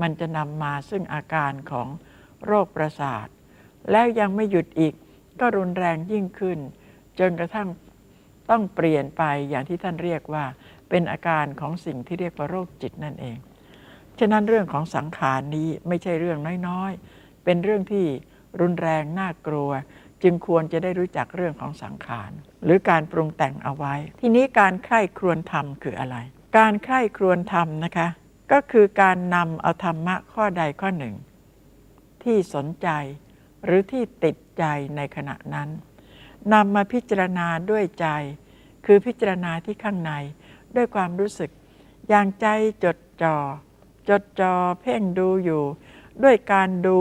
มันจะนำมาซึ่งอาการของโรคประสาท แล้วยังไม่หยุดอีกก็รุนแรงยิ่งขึ้น จนกระทั่งต้องเปลี่ยนไปอย่างที่ท่านเรียกว่า เป็นอาการของสิ่งที่เรียกว่าโรคจิตนั่นเอง ฉะนั้นเรื่องของสังขารนี้ไม่ใช่เรื่องน้อยๆ เป็นเรื่องที่รุนแรงน่ากลัว จึงควรจะได้รู้จักเรื่องของสังขาร หรือการปรุงแต่งเอาไว้ ทีนี้การใคร่ครวญธรรมคืออะไร การใคร่ครวญธรรมนะคะ ก็คือการนำเอาธรรมะข้อใดข้อหนึ่ง ที่สนใจหรือที่ติดใจในขณะนั้นนำมาพิจารณาด้วยใจ คือพิจารณาที่ข้างในด้วยความรู้สึก อย่างใจจดจอ่อจดจ่อเพ่งดูอยู่ ด้วยการดู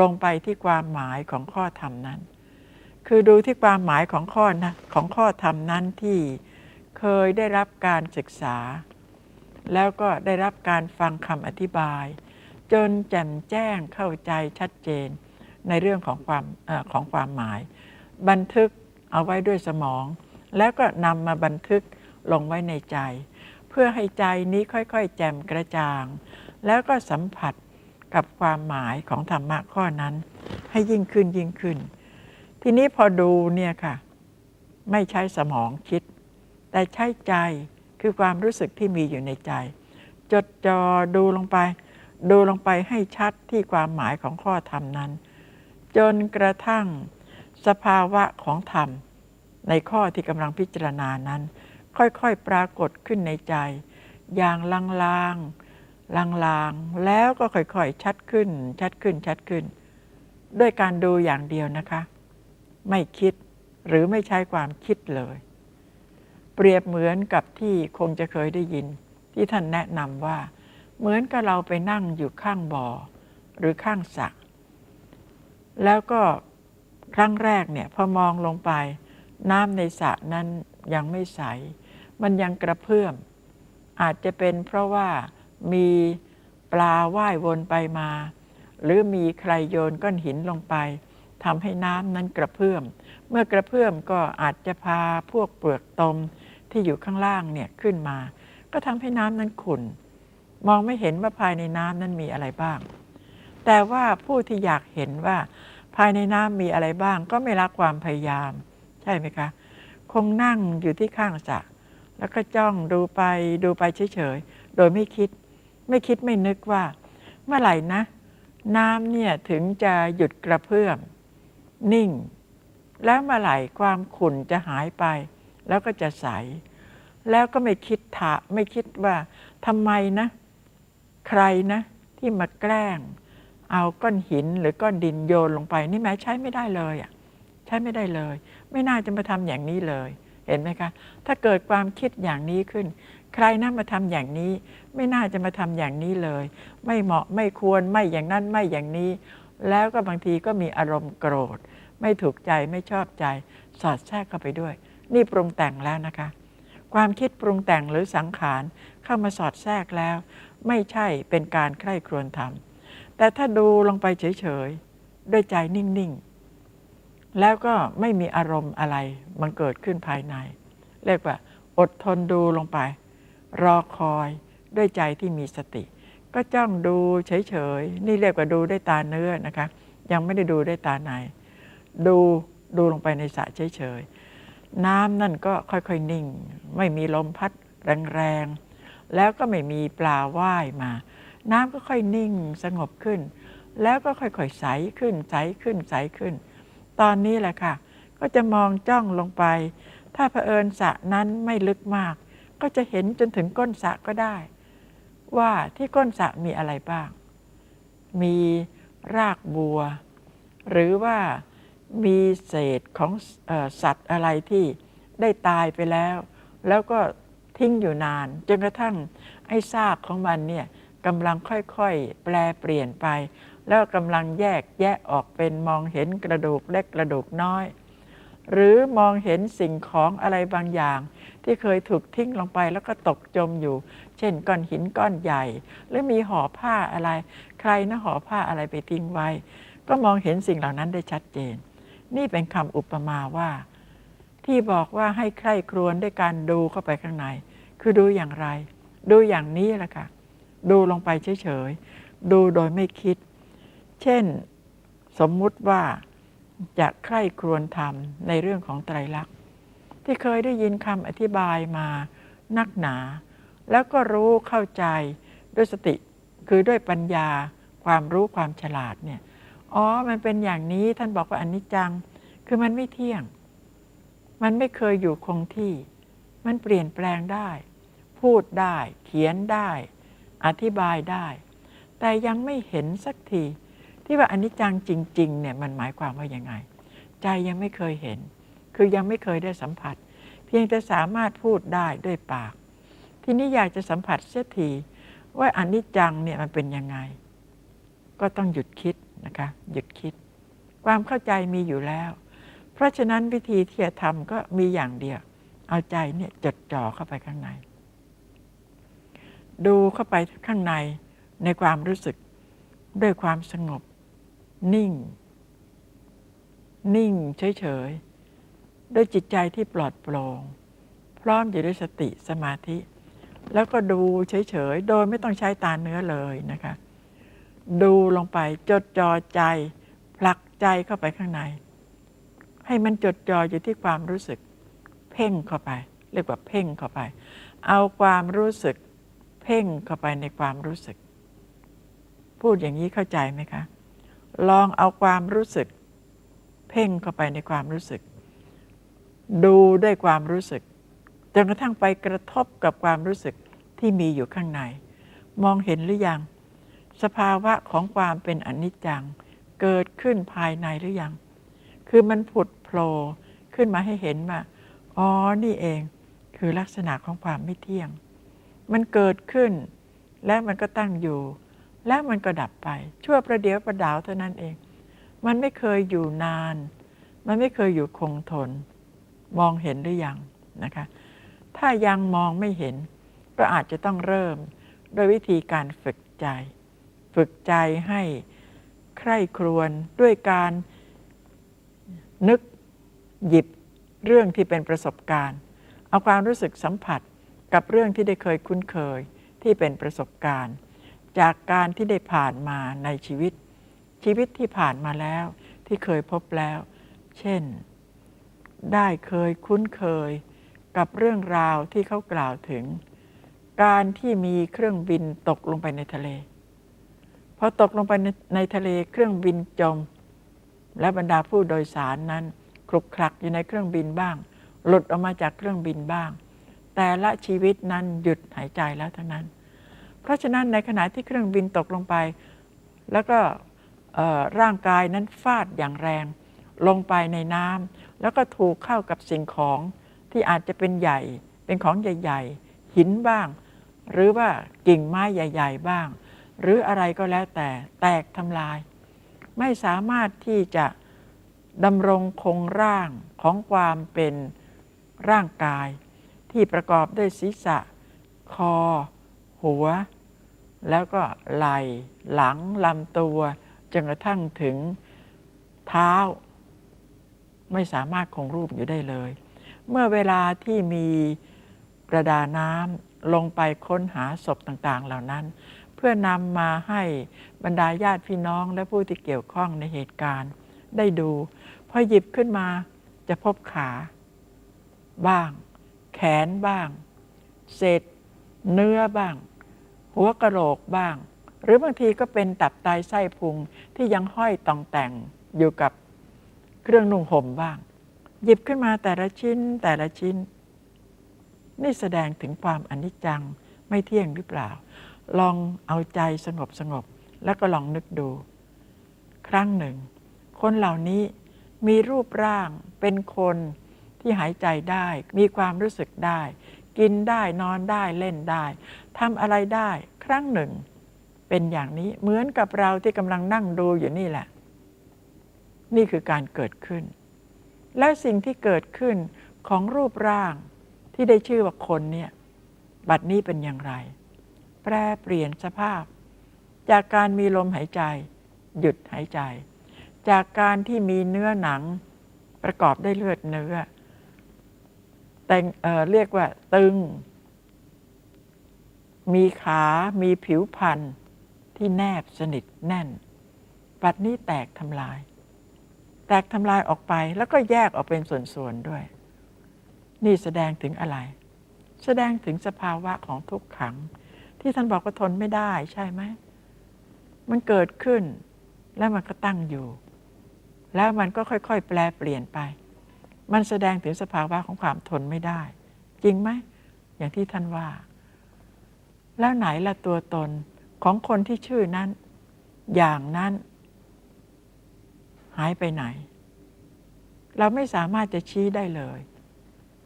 ลงไปที่ความหมายของข้อธรรมนั้น คือดูที่ความหมายของข้อนะของข้อธรรมนั้นที่เคยได้รับการศึกษา แล้วก็ได้รับการฟังคำอธิบาย จนแจ่มแจ้งเข้าใจชัดเจน ในเรื่องของความอของความหมาย บันทึกเอาไว้ด้วยสมอง แล้วก็นำมาบันทึกลงไว้ในใจ เพื่อให้ใจนี้ค่อยๆ แจ่มกระจ่าง แล้วก็สัมผัสกับความหมายของธรรมะข้อนั้น ให้ยิ่งขึ้นยิ่งขึ้น ทีนี้พอดูเนี่ยค่ะ ไม่ใช้สมองคิด แต่ใช้ใจ คือความรู้สึกที่มีอยู่ในใจ จดจอดูลงไป ดูลงไปให้ชัดที่ความหมายของข้อธรรมนั้น จนกระทั่งสภาวะของธรรม ในข้อที่กำลังพิจารณานั้น ค่อยๆปรากฏขึ้นในใจ อย่างลางๆลางๆแล้วก็ค่อยๆชัดขึ้น ชัดขึ้นชัดขึ้น ด้วยการดูอย่างเดียวนะคะ ไม่คิดหรือไม่ใช้ความคิดเลย เปรียบเหมือนกับที่คงจะเคยได้ยิน ที่ท่านแนะนำว่า เหมือนกับเราไปนั่งอยู่ข้างบ่อ หรือข้างสระแล้วก็ครั้งแรกเนี่ยพอมองลงไป น้ำในสระนั้นยังไม่ใส มันยังกระเพื่อม อาจจะเป็นเพราะว่ามีปลาว่ายวนไปมา หรือมีใครโยนก้อนหินลงไปทำให้น้ำนั้นกระเพื่อม เมื่อกระเพื่อมก็อาจจะพาพวกเปลือกตม ที่อยู่ข้างล่างเนี่ยขึ้นมา ก็ทำให้น้ำนั้นขุ่นมองไม่เห็นว่าภายในน้ำนั้นมีอะไรบ้าง แต่ว่าผู้ที่อยากเห็นว่าภายในน้ำมีอะไรบ้าง ก็ไม่รักความพยายาม ใช่ไหมคะ คงนั่งอยู่ที่ข้างสระแล้วก็จ้องดูไปดูไปเฉยๆ โดยไม่คิด ไม่คิดไม่นึกว่า เมื่อไหร่นะ น้ำเนี่ยถึงจะหยุดกระเพื่อมนิ่ง แล้วเมื่อไหร่ความขุ่นจะหายไป แล้วก็จะใส แล้วก็ไม่คิดถะไม่คิดว่าทำไมนะ ใครนะ ที่มาแกล้ง เอาก้อนหินหรือก้อนดินโยนลงไป นี่แม้ใช้ไม่ได้เลยอะใช้ไม่ได้เลย ไม่น่าจะมาทำอย่างนี้เลย เห็นไหมคะ ถ้าเกิดความคิดอย่างนี้ขึ้น ใครน่ามาทำอย่างนี้ ไม่น่าจะมาทำอย่างนี้เลย ไม่เหมาะไม่ควรไม่อย่างนั้นไม่อย่างนี้ แล้วก็บางทีก็มีอารมณ์โกรธ ไม่ถูกใจไม่ชอบใจ สอดแทรกเข้าไปด้วย นี่ปรุงแต่งแล้วนะคะ ความคิดปรุงแต่งหรือสังขารเข้ามาสอดแทรกแล้ว ไม่ใช่เป็นการใคร่ครวญทำแต่ถ้าดูลงไปเฉยๆ ด้วยใจนิ่งๆ แล้วก็ไม่มีอารมณ์อะไรมันเกิดขึ้นภายใน เรียกว่า อดทนดูลงไป รอคอยด้วยใจที่มีสติ ก็จ้องดูเฉยๆ นี่เรียกว่าดูด้วยตาเนื้อนะคะ ยังไม่ได้ดูด้วยตาใน ดูดูลงไปในสระเฉยๆ น้ำนั่นก็ค่อยๆนิ่ง ไม่มีลมพัดแรงๆ แล้วก็ไม่มีปลาว่ายมา น้ำก็ค่อยนิ่งสงบขึ้น แล้วก็ค่อยๆใสขึ้นใสขึ้นใสขึ้น ตอนนี้แหละค่ะ ก็จะมองจ้องลงไป ถ้าเผอิญสระนั้นไม่ลึกมาก ก็จะเห็นจนถึงก้นสระก็ได้ ว่าที่ก้นสระมีอะไรบ้าง มีรากบัว หรือว่า มีเศษของอสัตว์อะไรที่ได้ตายไปแล้ว แล้วก็ทิ้งอยู่นาน จนกระทั่งไอ้ซากของมันเนี่ยกำลังค่อยๆ แปลเปลี่ยนไป แล้วกำลังแยกแยะออกเป็นมองเห็นกระดูกเล็กกระดูกน้อย หรือมองเห็นสิ่งของอะไรบางอย่าง ที่เคยถูกทิ้งลงไปแล้วก็ตกจมอยู่ เช่นก้อนหินก้อนใหญ่ หรือมีห่อผ้าอะไร ใครนะห่อผ้าอะไรไปทิ้งไว้ ก็มองเห็นสิ่งเหล่านั้นได้ชัดเจน นี่เป็นคำอุปมาว่า ที่บอกว่าให้ใคร่ครวญด้วยการดูเข้าไปข้างใน คือดูอย่างไร ดูอย่างนี้แหละค่ะ ดูลงไปเฉยๆ ดูโดยไม่คิด เช่นสมมุติว่าจะใคร่ครวญธรรมในเรื่องของไตรลักษณ์ที่เคยได้ยินคำอธิบายมานักหนา แล้วก็รู้เข้าใจด้วยสติคือด้วยปัญญาความรู้ความฉลาดเนี่ย อ๋อ มันเป็นอย่างนี้ท่านบอกว่าอนิจจัง คือมันไม่เที่ยง มันไม่เคยอยู่คงที่ มันเปลี่ยนแปลงได้ พูดได้ เขียนได้ อธิบายได้ แต่ยังไม่เห็นสักที ที่ว่าอนิจจังจริง ๆ เนี่ยมันหมายความว่ายังไง ใจยังไม่เคยเห็น คือยังไม่เคยได้สัมผัส เพียงแต่สามารถพูดได้ด้วยปาก ทีนี้อยากจะสัมผัสเสียทีว่าอนิจจังเนี่ยมันเป็นยังไง ก็ต้องหยุดคิด นะคะหยุดคิด ความเข้าใจมีอยู่แล้ว เพราะฉะนั้นวิธีที่จะทำก็มีอย่างเดียว เอาใจเนี่ยจดจ่อเข้าไปข้างใน ดูเข้าไปข้างในในความรู้สึกด้วยความสงบ นิ่ง นิ่งเฉยๆด้วยจิตใจที่ปลอดโปร่งพร้อมอยู่ด้วยสติสมาธิ แล้วก็ดูเฉยๆ โดยไม่ต้องใช้ตาเนื้อเลยนะคะ ดูลงไป จดจ่อใจ ผลักใจเข้าไปข้างใน ให้มันจดจ่ออยู่ที่ความรู้สึก เพ่งเข้าไป เรียกว่าเพ่งเข้าไป เอาความรู้สึก เพ่งเข้าไปในความรู้สึก พูดอย่างนี้เข้าใจไหมคะ ลองเอาความรู้สึก เพ่งเข้าไปในความรู้สึก ดูด้วยความรู้สึกจนกระทั่งไปกระทบกับความรู้สึกที่มีอยู่ข้างใน มองเห็นหรือยัง สภาวะของความเป็นอนิจจังเกิดขึ้นภายในหรือยัง คือมันผุดโผล่ขึ้นมาให้เห็นว่าอ๋อ นี่เอง คือลักษณะของความไม่เที่ยง มันเกิดขึ้น และมันก็ตั้งอยู่ และมันก็ดับไป ชั่วประเดี๋ยวประดาวเท่านั้นเอง มันไม่เคยอยู่นาน มันไม่เคยอยู่คงทน มองเห็นหรือยังนะคะ ถ้ายังมองไม่เห็น ก็อาจจะต้องเริ่ม โดยวิธีการฝึกใจ ฝึกใจให้ใคร่ครวญด้วยการนึกหยิบเรื่องที่เป็นประสบการณ์ เอาความรู้สึกสัมผัสกับเรื่องที่ได้เคยคุ้นเคยที่เป็นประสบการณ์ จากการที่ได้ผ่านมาในชีวิต ชีวิตที่ผ่านมาแล้วที่เคยพบแล้ว เช่น ได้เคยคุ้นเคยกับเรื่องราวที่เขากล่าวถึง การที่มีเครื่องบินตกลงไปในทะเล พอตกลงไปในในทะเลเครื่องบินจม และบรรดาผู้โดยสารนั้นคลุกคลักอยู่ในเครื่องบินบ้าง หลุดออกมาจากเครื่องบินบ้าง แต่ละชีวิตนั้นหยุดหายใจแล้วทั้งนั้น เพราะฉะนั้นในขณะที่เครื่องบินตกลงไป แล้วก็ร่างกายนั้นฟาดอย่างแรง ลงไปในน้ำแล้วก็ถูกเข้ากับสิ่งของที่อาจจะเป็นใหญ่ เป็นของใหญ่ ๆ หินบ้าง หรือว่ากิ่งไม้ใหญ่ ๆ บ้าง หรืออะไรก็แล้วแต่แตกทำลาย ไม่สามารถที่จะดำรงคงร่างของความเป็นร่างกาย ที่ประกอบด้วยศีรษะ คอ หัว แล้วก็ไหล่หลังลำตัวจนกระทั่งถึงเท้า ไม่สามารถคงรูปอยู่ได้เลย เมื่อเวลาที่มีประดาน้ำลงไปค้นหาศพต่างๆ เหล่านั้น เพื่อนำมาให้บรรดาญาติพี่น้องและผู้ที่เกี่ยวข้องในเหตุการณ์ ได้ดู พอหยิบขึ้นมาจะพบขา บ้าง แขนบ้าง เศษ เนื้อบ้าง หัวกระโหลกบ้าง หรือบางทีก็เป็นตับไตไส้พุงที่ยังห้อยตองแต่งอยู่กับเครื่องนุ่งห่มบ้าง หยิบขึ้นมาแต่ละชิ้นแต่ละชิ้น นี่แสดงถึงความอนิจจังไม่เที่ยงหรือเปล่า ลองเอาใจสงบสงบแล้วก็ลองนึกดู ครั้งหนึ่ง คนเหล่านี้มีรูปร่างเป็นคนที่หายใจได้ มีความรู้สึกได้ กินได้นอนได้เล่นได้ทำอะไรได้ ครั้งหนึ่ง เป็นอย่างนี้เหมือนกับเราที่กำลังนั่งดูอยู่นี่แหละ นี่คือการเกิดขึ้น และสิ่งที่เกิดขึ้นของรูปร่างที่ได้ชื่อว่าคนเนี่ย บัดนี้เป็นอย่างไร แปรเปลี่ยนสภาพ จากการมีลมหายใจ หยุดหายใจ จากการที่มีเนื้อหนังประกอบด้วยเลือดเนื้อแต่เเรียกว่าตึง มีขามีผิวพรรณที่แนบสนิทแน่นบัดนี้แตกทำลาย แตกทำลายออกไปแล้วก็แยกออกเป็นส่วนๆด้วย นี่แสดงถึงอะไร แสดงถึงสภาวะของทุกขัง ที่ท่านบอกว่าทนไม่ได้ใช่ไหมมันเกิดขึ้น แล้วมันก็ตั้งอยู่ แล้วมันก็ค่อยๆ แปลเปลี่ยนไป มันแสดงถึงสภาวะของความทนไม่ได้ จริงไหมอย่างที่ท่านว่า แล้วไหนละตัวตนของคนที่ชื่อนั้น อย่างนั้น หายไปไหน เราไม่สามารถจะชี้ได้เลย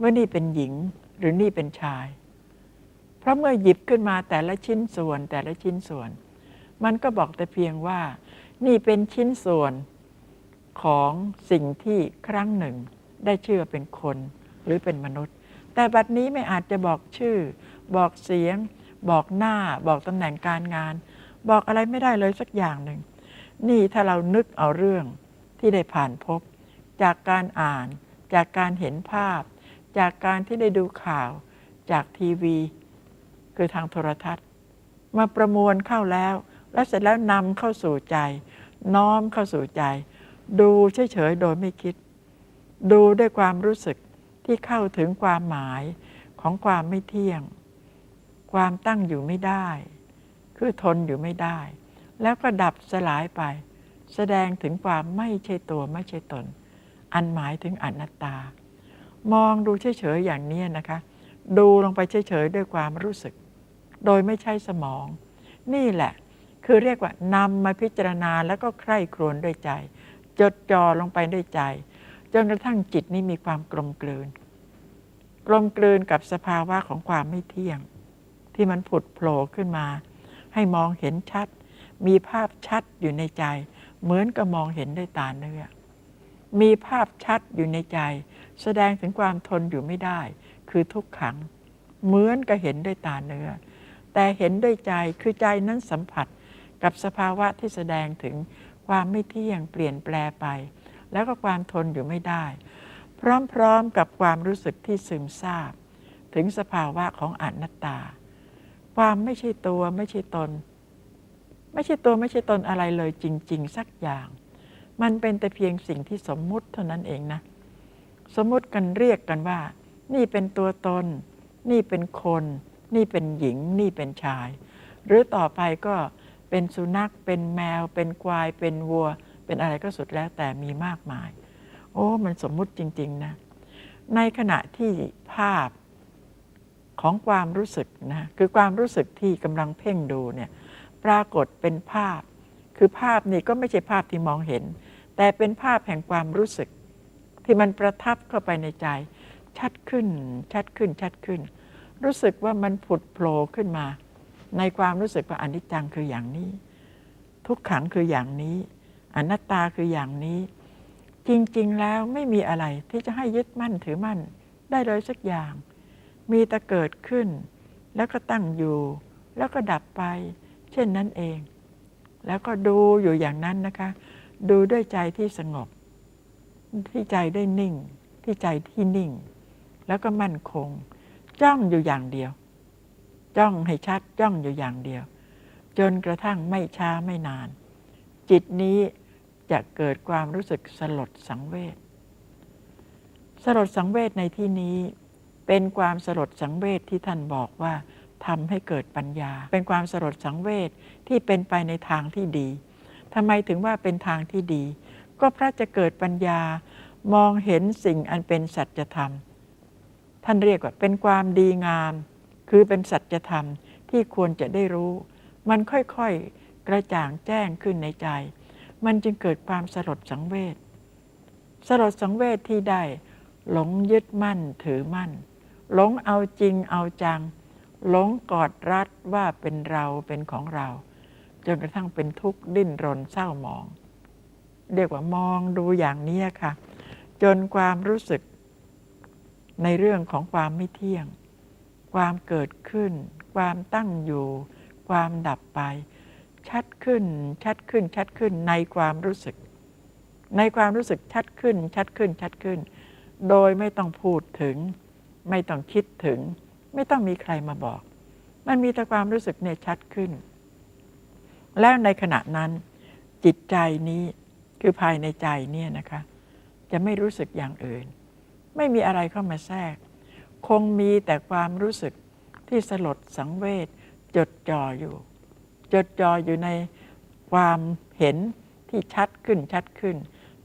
ว่านี่เป็นหญิงหรือนี่เป็นชาย เพราะเมื่อหยิบขึ้นมาแต่ละชิ้นส่วนแต่ละชิ้นส่วน มันก็บอกแต่เพียงว่า นี่เป็นชิ้นส่วนของสิ่งที่ครั้งหนึ่ง ได้ชื่อว่าเป็นคนหรือเป็นมนุษย์ แต่บัดนี้ไม่อาจจะบอกชื่อ บอกเสียง บอกหน้า บอกตำแหน่งการงาน บอกอะไรไม่ได้เลยสักอย่างหนึ่ง นี่ถ้าเรานึกเอาเรื่องที่ได้ผ่านพบ จากการอ่าน จากการเห็นภาพ จากการที่ได้ดูข่าว จากทีวี คือทางโทรทัศน์ มาประมวลเข้าแล้ว แล้วเสร็จแล้วนำเข้าสู่ใจ น้อมเข้าสู่ใจ ดูเฉยๆโดยไม่คิด ดูด้วยความรู้สึกที่เข้าถึงความหมายของความไม่เที่ยง ความตั้งอยู่ไม่ได้ คือทนอยู่ไม่ได้ แล้วก็ดับสลายไป แสดงถึงความไม่ใช่ตัวไม่ใช่ตน อันหมายถึงอนัตตา มองดูเฉยๆอย่างนี้นะคะ ดูลงไปเฉยๆด้วยความรู้สึก โดยไม่ใช่สมอง นี่แหละ คือเรียกว่านำมาพิจารณาแล้วก็ใคร่ครวญด้วยใจ จดจ่อลงไปด้วยใจ จนกระทั่งจิตนี้มีความกลมกลืน กลมกลืนกับสภาวะของความไม่เที่ยง ที่มันผุดโผล่ขึ้นมา ให้มองเห็นชัด มีภาพชัดอยู่ในใจ เหมือนกับมองเห็นด้วยตาเนื้อมีภาพชัดอยู่ในใจ แสดงถึงความทนอยู่ไม่ได้ คือทุกขัง เหมือนกับเห็นด้วยตาเนื้อ แต่เห็นด้วยใจคือใจนั้นสัมผัสกับสภาวะที่แสดงถึงความไม่เที่ยงเปลี่ยนแปลไป แล้วก็ความทนอยู่ไม่ได้ พร้อมๆกับความรู้สึกที่ซึมซาบ ถึงสภาวะของอนัตตา ความไม่ใช่ตัวไม่ใช่ตน ไม่ใช่ตัวไม่ใช่ตนอะไรเลยจริง ๆ สักอย่าง มันเป็นแต่เพียงสิ่งที่สมมุติเท่านั้นเองนะ สมมุติกันเรียกกันว่า นี่เป็นตัวตน นี่เป็นคน นี่เป็นหญิงนี่เป็นชาย หรือต่อไปก็เป็นสุนัขเป็นแมว เป็นควายเป็นวัว เป็นอะไรก็สุดแล้วแต่มีมากมาย โอ้มันสมมุติจริง ๆ นะ ในขณะที่ภาพของความรู้สึกนะคือความรู้สึกที่กำลังเพ่งดูเนี่ยปรากฏเป็นภาพ คือภาพนี่ก็ไม่ใช่ภาพที่มองเห็น แต่เป็นภาพแห่งความรู้สึก ที่มันประทับเข้าไปในใจ ชัดขึ้นชัดขึ้นชัดขึ้น รู้สึกว่ามันผุดโผล่ขึ้นมา ในความรู้สึกว่าอนิจจังคืออย่างนี้ ทุกขังคืออย่างนี้ อนัตตาคืออย่างนี้ จริงๆแล้วไม่มีอะไรที่จะให้ยึดมั่นถือมั่นได้เลยสักอย่าง มีแต่เกิดขึ้น แล้วก็ตั้งอยู่ แล้วก็ดับไป เช่นนั้นเอง แล้วก็ดูอยู่อย่างนั้นนะคะ ดูด้วยใจที่สงบ ที่ใจได้นิ่ง ที่ใจที่นิ่ง แล้วก็มั่นคง จ้องอยู่อย่างเดียว จ้องให้ชัดจ้องอยู่อย่างเดียว จนกระทั่งไม่ช้าไม่นาน จิตนี้จะเกิดความรู้สึกสลดสังเวชสลดสังเวชในที่นี้เป็นความสลดสังเวชที่ท่านบอกว่าทำให้เกิดปัญญา เป็นความสลดสังเวชที่เป็นไปในทางที่ดีทำไมถึงว่าเป็นทางที่ดี ก็เพราะจะเกิดปัญญามองเห็นสิ่งอันเป็นสัจธรรม ท่านเรียกว่าเป็นความดีงาม คือเป็นสัจธรรมที่ควรจะได้รู้ มันค่อยๆกระจ่างแจ้งขึ้นในใจ มันจึงเกิดความสลดสังเวชสลดสังเวชที่ได้ หลงยึดมั่นถือมั่น หลงเอาจริงเอาจัง หลงกอดรัดว่าเป็นเราเป็นของเรา จนกระทั่งเป็นทุกข์ดิ้นรนเศร้าหมอง เรียกว่ามองดูอย่างนี้ค่ะ จนความรู้สึก ในเรื่องของความไม่เที่ยง ความเกิดขึ้น ความตั้งอยู่ ความดับไป ชัดขึ้น ชัดขึ้น ชัดขึ้นในความรู้สึก ในความรู้สึกชัดขึ้น ชัดขึ้น ชัดขึ้น โดยไม่ต้องพูดถึง ไม่ต้องคิดถึง ไม่ต้องมีใครมาบอก มันมีแต่ความรู้สึกเนี่ยชัดขึ้น แล้วในขณะนั้น จิตใจนี้คือภายในใจเนี่ยนะคะ จะไม่รู้สึกอย่างอื่น ไม่มีอะไรเข้ามาแทรก คงมีแต่ความรู้สึกที่สลดสังเวชจดจ่ออยู่ จดจ่ออยู่ในความเห็นที่ชัดขึ้นชัดขึ้น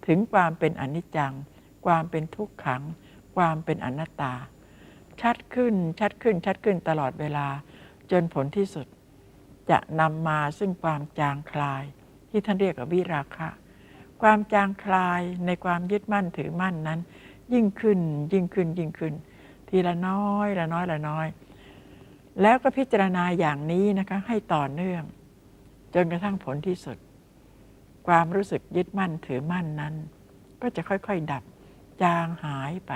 ถึงความเป็นอนิจจัง ความเป็นทุกขัง ความเป็นอนัตตา ชัดขึ้นชัดขึ้นชัดขึ้นตลอดเวลา จนผลที่สุด จะนำมาซึ่งความจางคลาย ที่ท่านเรียกว่าวิราคะ ความจางคลายในความยึดมั่นถือมั่นนั้น ยิ่งขึ้น ยิ่งขึ้น ยิ่งขึ้น ทีละน้อยละน้อยละน้อย แล้วก็พิจารณาอย่างนี้นะคะให้ต่อเนื่อง จนกระทั่งผลที่สุด ความรู้สึกยึดมั่นถือมั่นนั้น ก็จะค่อยๆดับจางหายไป